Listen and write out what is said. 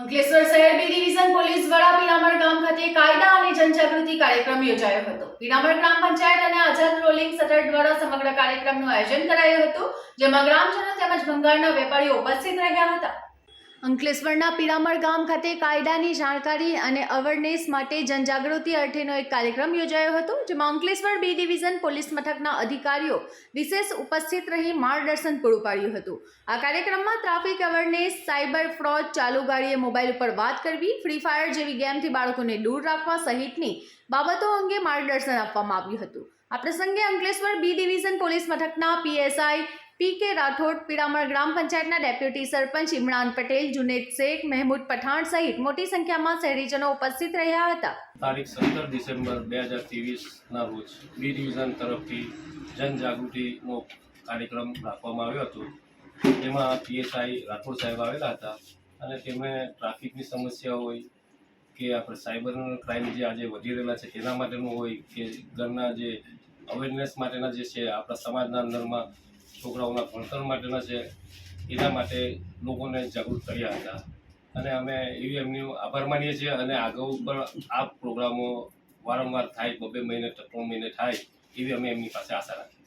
અંકલેશ્વર શહેર બી division police વડા પીરામણ ગામ ખાતે કાયદા અને જનજાગૃતિ કાર્યક્રમ યોજાયો હતો. પીરામણ ગ્રામ પંચાયત અને આઝાદ રોલિંગ શટર દ્વારા સમગ્ર કાર્યક્રમનું આયોજન કરાયું હતું, જેમાં ગ્રામજનો તેમજ ભંગારના વેપારીઓ ઉપસ્થિત રહ્યા હતા. અંકલેશ્વરના પીરામળ ગામ ખાતે કાયદાની જાણકારી અને અવેરનેસ માટે જનજાગૃતિ અર્થેનો એક કાર્યક્રમ યોજાયો હતો, જેમાં અંકલેશ્વર બી ડિવિઝન પોલીસ મથકના અધિકારીઓ વિશેષ ઉપસ્થિત રહી માર્ગદર્શન પૂરું પાડ્યું હતું. આ કાર્યક્રમમાં ટ્રાફિક અવેરનેસ, સાયબર ફ્રોડ, ચાલુ ગાડીએ મોબાઈલ પર વાત કરવી, ફ્રી ફાયર જેવી ગેમથી બાળકોને દૂર રાખવા સહિતની બાબતો અંગે માર્ગદર્શન આપવામાં આવ્યું હતું. આ પ્રસંગે અંકલેશ્વર બી ડિવિઝન પોલીસ મથકના PSI P K Rathod Pidaman ગ્રામ પંચાયતના ડેપ્યુટી સરપંચ ઇમરાન પટેલ, જુનેદ શેખ, મહેમૂદ પઠાણ સહિત મોટી સંખ્યામાં શહેરીજનો ઉપસ્થિત રહ્યા હતા. તારીખ સત્તર ડિસેમ્બર બે હજાર ત્રેવીસના રોજ બી ડિવિઝન તરફથી જનજાગૃતિનો કાર્યક્રમ રાખવામાં આવ્યો હતો. તેમાં પીએસઆઈ રાઠોડ સાહેબ આવેલા હતા અને તેમણે ટ્રાફિકની સમસ્યા હોય કે આપણે સાયબર ક્રાઇમ જે આજે વધી રહેલા છે તેના માટેનું હોય કે ઘરના જે અવેરનેસ માટેના જે છે આપણા સમાજના અંદરમાં છોકરાઓના ભણતર માટેના છે, એના માટે લોકોને જાગૃત કર્યા હતા. અને અમે એવી એમની આભાર માનીએ છીએ અને આગળ પણ આ પ્રોગ્રામો વારંવાર થાય, બબે મહિને, ત્રણ મહિને થાય, એવી અમે એમની પાસે આશા રાખીએ